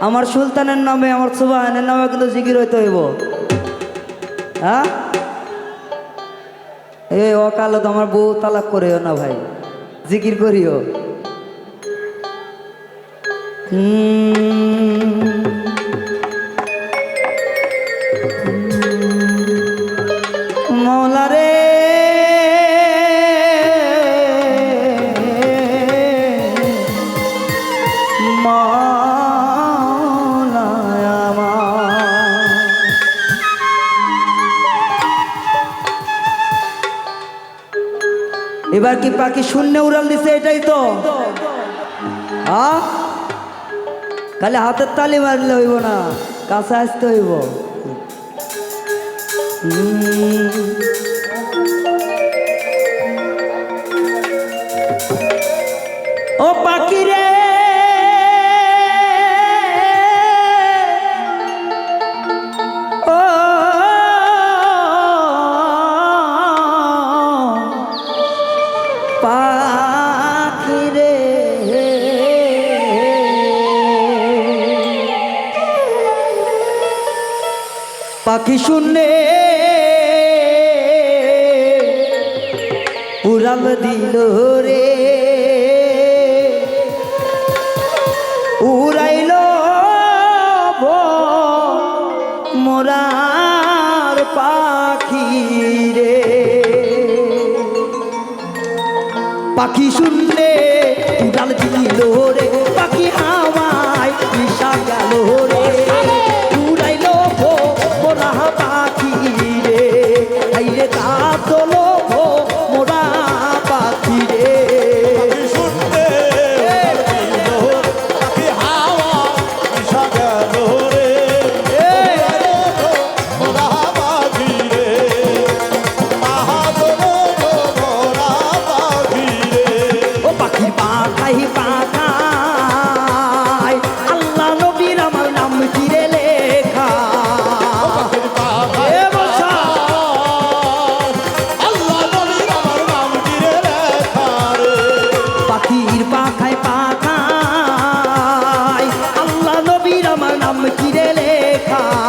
আমার সুলতানের নামে, আমার সুবাহানের নামে কিন্তু জিকির হইতে হইব। হ্যাঁ? এ এই তো আমার বউ তালাক করিও না ভাই, জিকির করিও। হুম এবার কি পাখি শূন্য উড়াল দিছে? এটাই তো। খালি হাতের তালি মারলে হইব না, কাছে আসতে হইব। পাখি শূন্যে উড়াল দিল রে। উড়াইল মোরার পাখি রে। পাখি শূন্যে কথা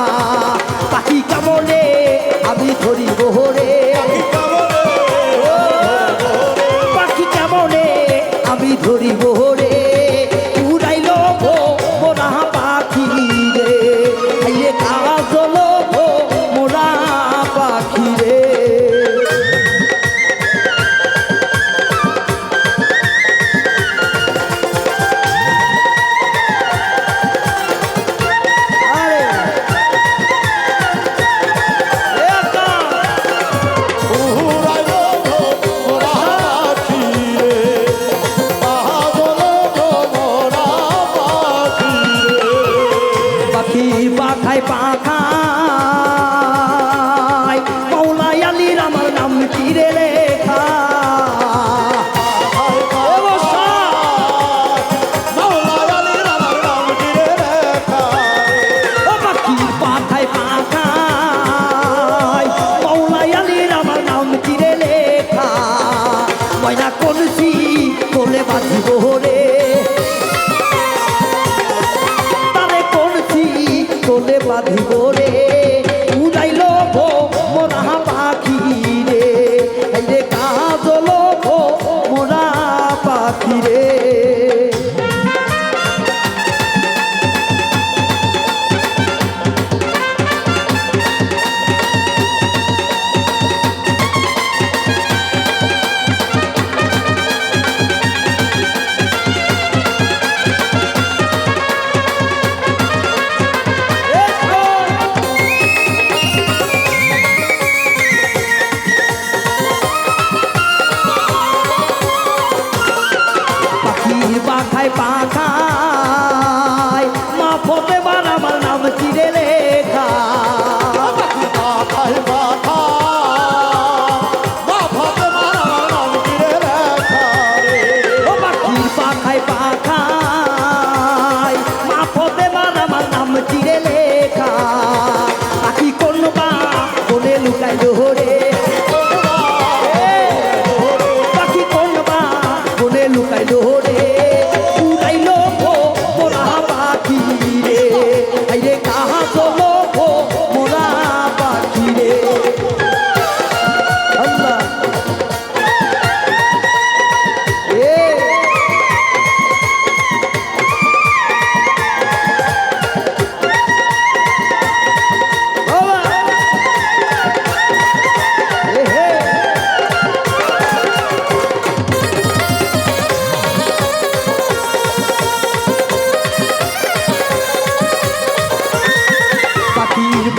বাঁধিব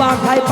পাখায়